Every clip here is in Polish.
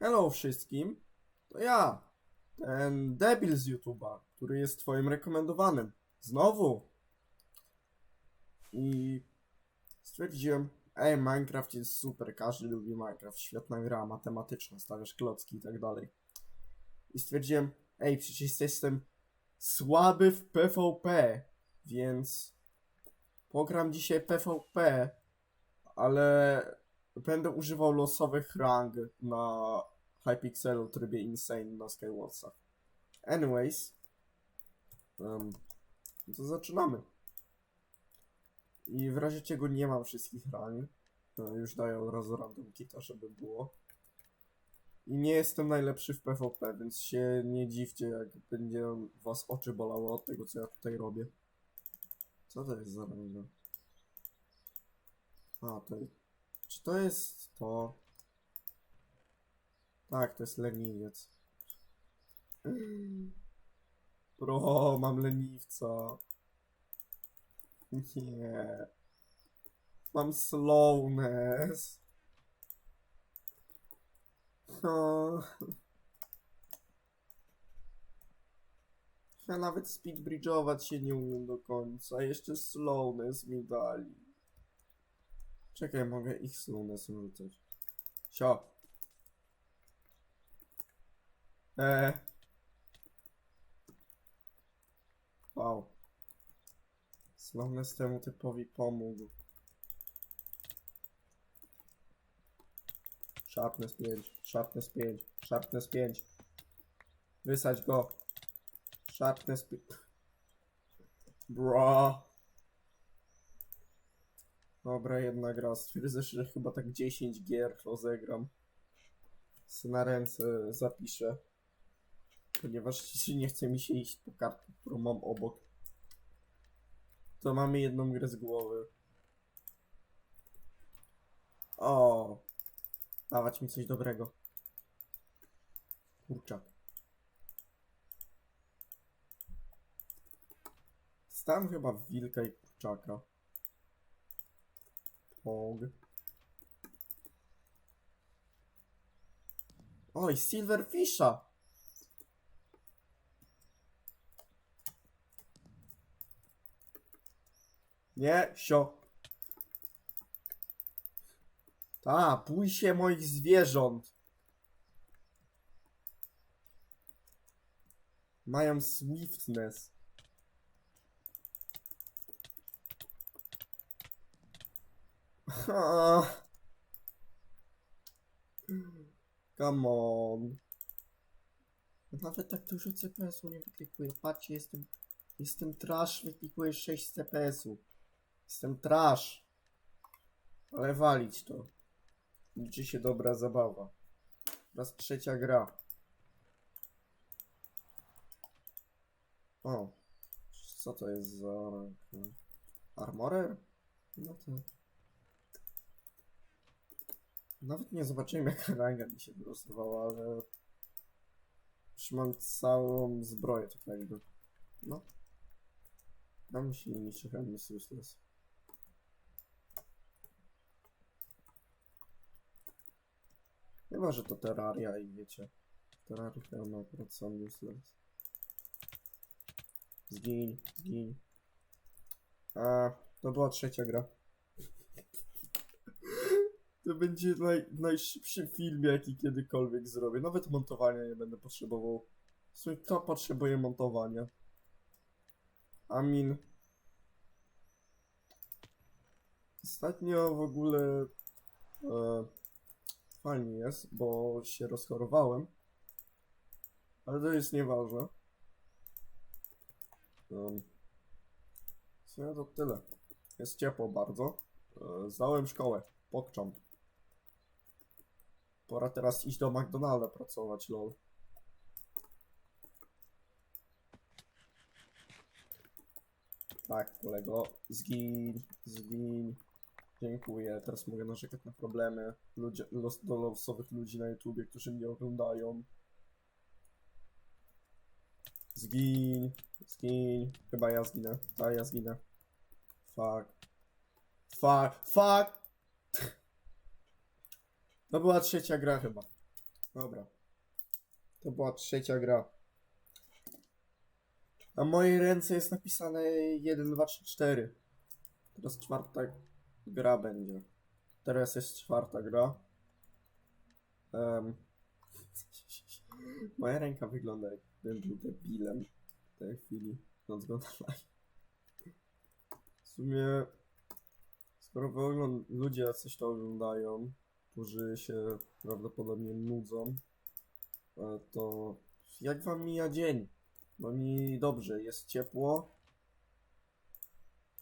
Hello wszystkim, to ja, ten debil z YouTube'a, który jest twoim rekomendowanym. Znowu. I stwierdziłem, ej, Minecraft jest super, każdy lubi Minecraft, świetna gra matematyczna, stawiasz klocki i tak dalej. I stwierdziłem, ej, przecież jestem słaby w PvP, więc pogram dzisiaj PvP, ale będę używał losowych rang na Hypixelu trybie Insane na Skywarsach. Anyways, um, to zaczynamy. I w razie czego nie mam wszystkich rang, to już daję od razu random kita, żeby było. I nie jestem najlepszy w PvP, więc się nie dziwcie, jak będzie was oczy bolały od tego, co ja tutaj robię. Co to jest za ranga? A, to czy to jest to? Tak, to jest leniwiec. Bro, mam leniwca. Nie. Mam slowness. O. Ja nawet speedbridge'ować się nie umiem do końca. Jeszcze slowness mi dali. Czekaj, mogę ich slownessem rzucać. Sio. Eee. Wow. Slowness temu typowi pomógł. Sharpness 5, sharpness 5, sharpness 5. Wysadź go. Sharpness 5. Bro. Dobra, jedna gra. Stwierdzę, że chyba tak 10 gier rozegram. Se na ręce zapiszę. Ponieważ nie chce mi się iść po kartę, którą mam obok. To mamy jedną grę z głowy. O, dawać mi coś dobrego. Kurczak. Stałem chyba wilka i kurczaka. Pog. Oj, Silverfisha! Nie, sio. Ta, się moich zwierząt. Mają swiftness. Come on. Nawet tak dużo CPS-u nie wyklikuję. Patrzcie, jestem, jestem trash, wyklikuję 6 CPS-u. Jestem trash. Ale walić to. Liczy się dobra zabawa. Raz trzecia gra. O. Co to jest za... Armorer? No to... Nawet nie zobaczyłem jaka ranga mi się wylosowała, ale... Już mam całą zbroję tak jakby. No. Dam się nie niczych enemies useless. Chyba, że to Terraria i wiecie. Terraria chyba akurat są useless. Zgiń, zgiń. A, to była trzecia gra. To będzie naj, najszybszy film, jaki kiedykolwiek zrobię. Nawet montowania nie będę potrzebował. Sumie kto potrzebuje montowania? Amin. Ostatnio w ogóle e, fajnie jest, bo się rozchorowałem. Ale to jest nieważne. Um, w to tyle. Jest ciepło bardzo. E, zdałem szkołę. Pokcząp. Pora teraz iść do McDonalda pracować, lol. Tak, kolego. Zgin, zgin. Dziękuję. Teraz mogę narzekać na problemy ludzie, los, do losowych ludzi na YouTubie, którzy mnie oglądają. Zgin, zgin. Chyba ja zginę. Tak, ja zginę. Fuck. Fuck, fuck! To była trzecia gra chyba. Dobra. To była trzecia gra. Na mojej ręce jest napisane 1, 2, 3, 4. Teraz czwarta gra będzie. Teraz jest czwarta gra. Em, moja ręka wygląda jakbym był debilem w tej chwili, na live. W sumie, skoro ludzie coś to oglądają, którzy się prawdopodobnie nudzą, e, to jak wam mija dzień? No mi dobrze, jest ciepło.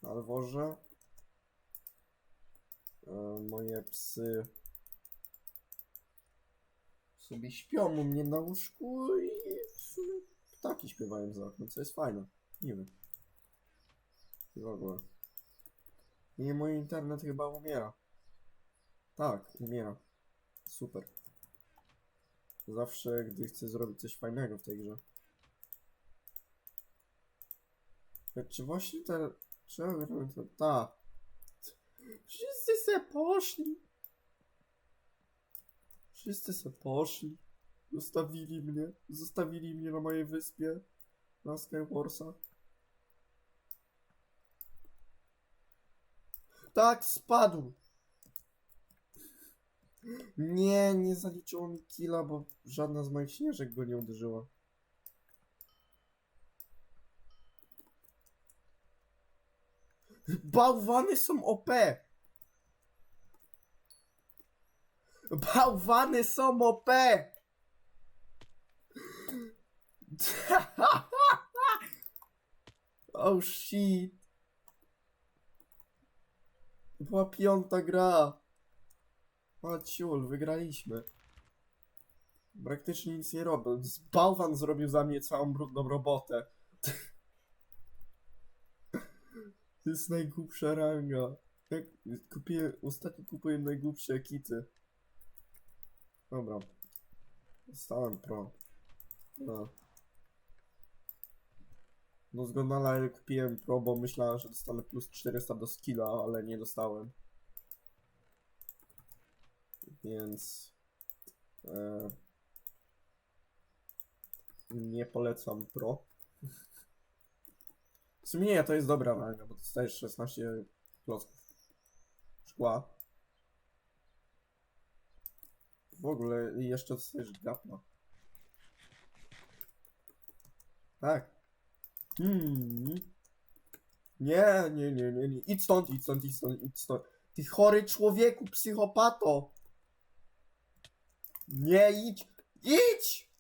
Na dworze. E, Moje psy sobie śpią u mnie na łóżku i ptaki śpiewają za oknem, co jest fajne. Nie wiem. I w ogóle. Nie, mój internet chyba umiera. Tak, umiera. Super. Zawsze, gdy chcę zrobić coś fajnego w tej grze. Czy właśnie te... Grałem to... Ta. Wszyscy se poszli. Wszyscy se poszli. Zostawili mnie. Zostawili mnie na mojej wyspie. Na Skywarsa. Tak, spadł. Nie, nie zaliczyło mi killa, bo żadna z moich śnieżek go nie uderzyła. Bałwany są OP! Bałwany są OP! oh shit. Była piąta gra. O ciul, wygraliśmy. Praktycznie nic nie robię. Bałwan zrobił za mnie całą brudną robotę. To jest najgłupsza ranga. Jak kupię, ostatnio kupuję najgłupsze kity. Dobra. Dostałem pro. No. No zgodna kupiłem pro, bo myślałem, że dostanę plus 400 do skilla, ale nie dostałem. Więc... E, nie polecam pro. W sumie nie, to jest dobra ranga, bo dostajesz 16 klocków szkła. W ogóle jeszcze dostajesz gapna. Tak. Hmm. Nie, nie, nie, nie, nie. Idź stąd, idź stąd, idź stąd, idź stąd. Ty chory człowieku, psychopato. Nie, idź. Idź!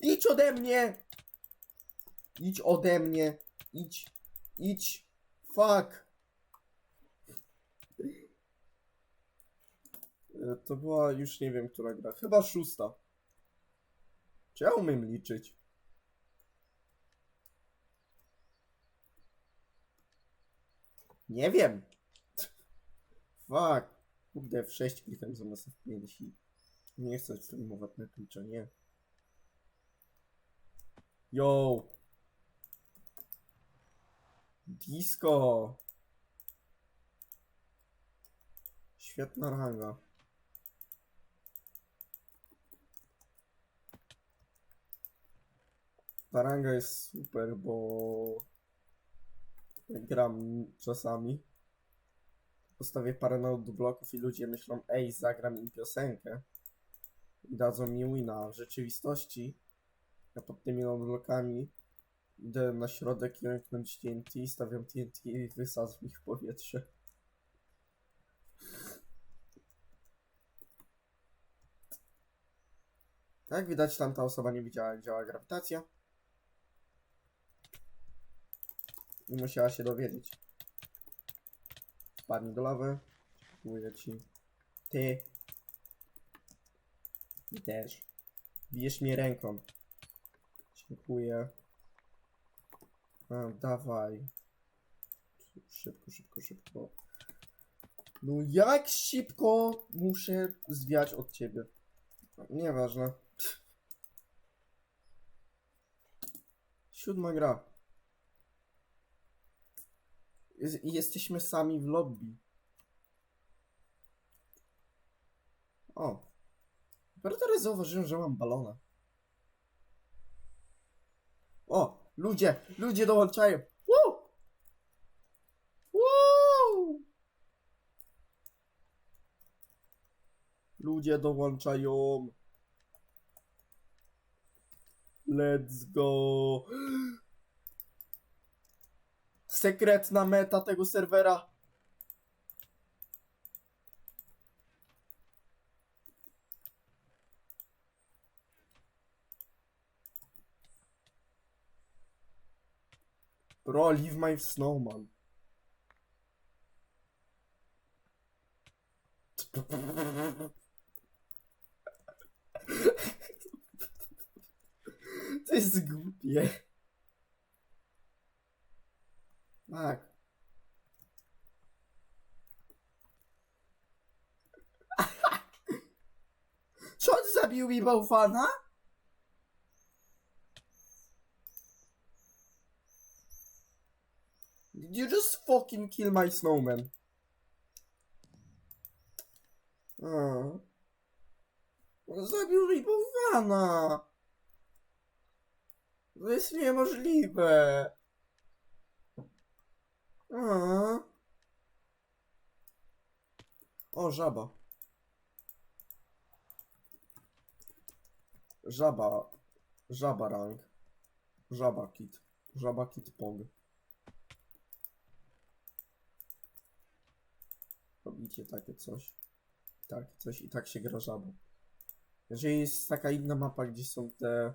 Idź ode mnie! Idź ode mnie. Idź. Idź. Fuck. E, To była już nie wiem, która gra. Chyba szósta. Czy ja umiem liczyć? Nie wiem. Fuck. Kurde, w 6 klikam zamiast w 5 i nie chcę streamować na Twitcha, nie. Yo. Disco. Świetna ranga. Ta ranga jest super, bo gram czasami. Postawię parę do bloków i ludzie myślą, ej, zagram im piosenkę. I dadzą mi wina. W rzeczywistości ja pod tymi node blokami idę na środek ręknąć TNT, stawiam TNT i wysadzam ich w powietrze. Jak widać, tamta osoba nie widziała, jak działa grawitacja. I musiała się dowiedzieć. Spadnij do lawy. Dziękuję ci. Ty. Ty też. Bijesz mnie ręką. Dziękuję. A, dawaj. Szybko, szybko, szybko. No jak szybko muszę zwiać od ciebie? Nieważne. Siódma gra. Jest, jesteśmy sami w lobby. O. Dopiero teraz zauważyłem, że mam balona. O! Ludzie! Ludzie dołączają! Woo! Woo! Ludzie dołączają! Let's go! Sekretna meta tego serwera. Bro, leave my snowman. To jest głupie. Tak. Czy on zabił mi bałwana? Fucking kill my snowman? A. Zabił mi bałwana! To jest niemożliwe! A. O, żaba. Żaba. Żaba rank. Żaba kit. Żaba kit pog. Robicie takie coś. Takie coś i tak się gra żabą. Jeżeli jest taka inna mapa, gdzie są te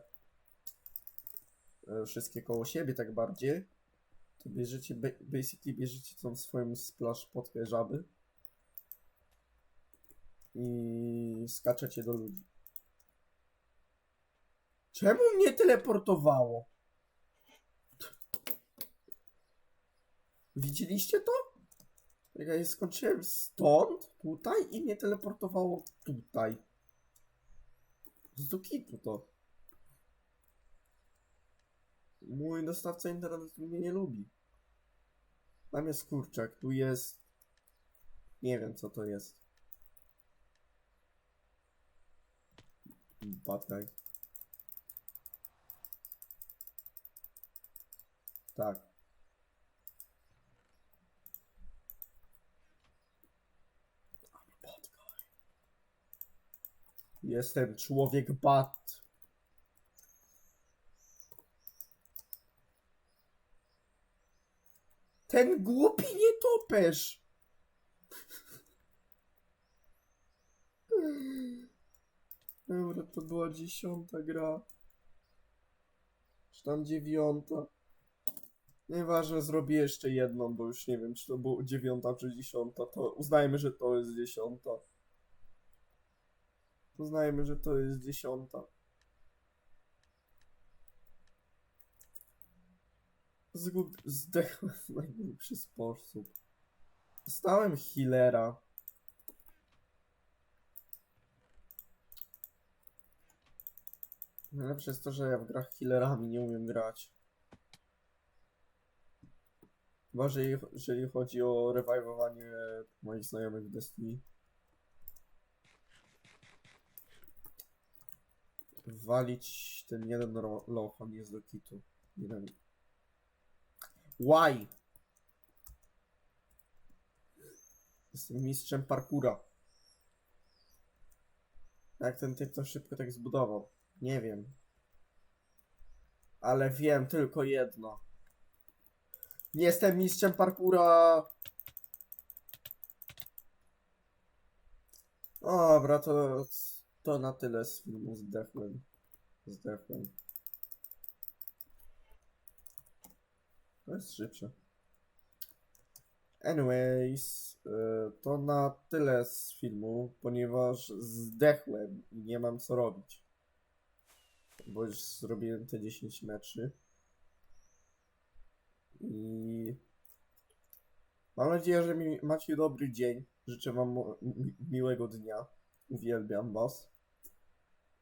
e, wszystkie koło siebie tak bardziej, to bierzecie, ba- basically bierzecie tą swoją splash potkę żaby i skaczecie do ludzi. Czemu mnie teleportowało? Widzieliście to? Ja skończyłem stąd, tutaj i mnie teleportowało tutaj. Z Dukitu to. Mój dostawca internetu mnie nie lubi. Tam jest kurczak, tu jest... Nie wiem co to jest. Guy. Tak. Jestem człowiek bat. Ten głupi nietoperz. Dobra, to była dziesiąta gra. Czy tam dziewiąta? Nieważne, zrobię jeszcze jedną, bo już nie wiem, czy to było dziewiąta, czy dziesiąta. To uznajmy, że to jest dziesiąta. Uznajmy, że to jest dziesiąta. Zgub... Zdechłem w najgłupszy sposób. Dostałem healera. Najlepsze jest to, że ja w grach healerami nie umiem grać. Chyba, że je- jeżeli chodzi o revivowanie moich znajomych w Destiny. Walić ten jeden loch, jest do kitu. Jeden. Why? Jestem mistrzem parkura. Jak ten typ to szybko tak zbudował? Nie wiem. Ale wiem tylko jedno. Nie jestem mistrzem parkura. Dobra, to, to na tyle z filmu zdechłem. Zdechłem. To jest szybsze. Anyways, y, to na tyle z filmu, ponieważ zdechłem i nie mam co robić. Bo już zrobiłem te 10 meczy. I mam nadzieję, że mi, macie dobry dzień. Życzę wam mi, miłego dnia. Uwielbiam was.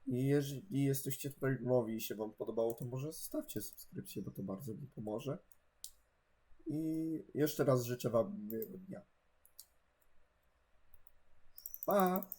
I jeżeli jesteście tutaj nowi i się wam podobało, to może zostawcie subskrypcję, bo to bardzo mi pomoże. I jeszcze raz życzę wam miłego dnia. Pa!